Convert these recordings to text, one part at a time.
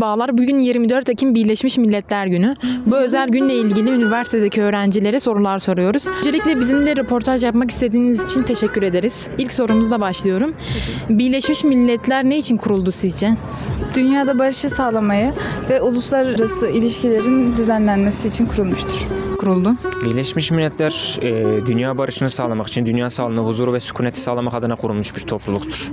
Bağlar bugün 24 Ekim Birleşmiş Milletler Günü. Bu özel günle ilgili üniversitedeki öğrencilere sorular soruyoruz. Öncelikle bizimle röportaj yapmak istediğiniz için teşekkür ederiz. İlk sorumuzla başlıyorum. Birleşmiş Milletler ne için kuruldu sizce? Dünyada barışı sağlamayı ve uluslararası ilişkilerin düzenlenmesi için kurulmuştur. Kuruldu. Birleşmiş Milletler e, dünya barışını sağlamak için, dünya sağlığını, huzuru ve sükuneti sağlamak adına kurulmuş bir topluluktur.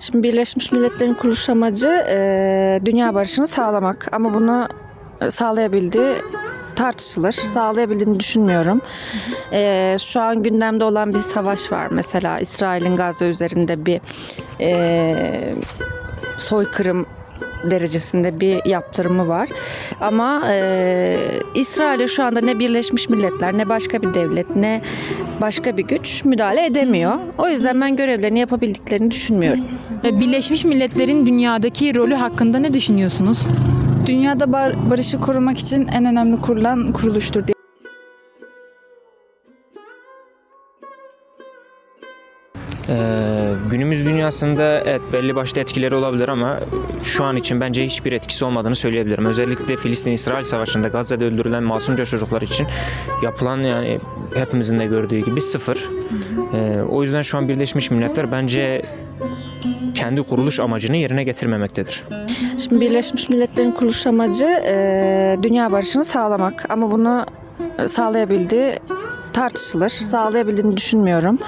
Şimdi Birleşmiş Milletler'in kuruluş amacı e, dünya barışını sağlamak ama bunu e, sağlayabildiği tartışılır. Sağlayabildiğini düşünmüyorum. E, şu an gündemde olan bir savaş var mesela İsrail'in Gazze üzerinde bir e, soykırım derecesinde bir yaptırımı var. Ama e, İsrail'e şu anda ne Birleşmiş Milletler ne başka bir devlet ne başka bir güç müdahale edemiyor. O yüzden ben görevlerini yapabildiklerini düşünmüyorum. Birleşmiş Milletler'in dünyadaki rolü hakkında ne düşünüyorsunuz? Dünyada bar- barışı korumak için en önemli kurulan kuruluştur diye E, günümüz dünyasında evet belli başlı etkileri olabilir ama şu an için bence hiçbir etkisi olmadığını söyleyebilirim. Özellikle Filistin-İsrail Savaşı'nda Gazze'de öldürülen masumca çocuklar için yapılan yani hepimizin de gördüğü gibi sıfır. E, o yüzden şu an Birleşmiş Milletler bence kendi kuruluş amacını yerine getirmemektedir. Şimdi Birleşmiş Milletler'in kuruluş amacı e, dünya barışını sağlamak ama bunu sağlayabildiği tartışılır. Sağlayabildiğini düşünmüyorum.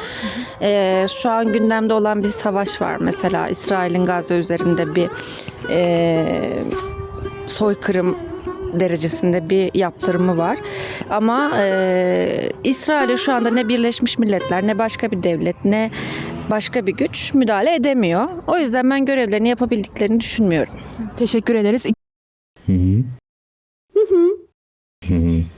E, şu an gündemde olan bir savaş var mesela İsrail'in Gazze üzerinde bir e, soykırım derecesinde bir yaptırımı var. Ama e, İsrail'e şu anda ne Birleşmiş Milletler ne başka bir devlet ne başka bir güç müdahale edemiyor. O yüzden ben görevlerini yapabildiklerini düşünmüyorum. Teşekkür ederiz. Hı hı. Hı hı. Hı hı.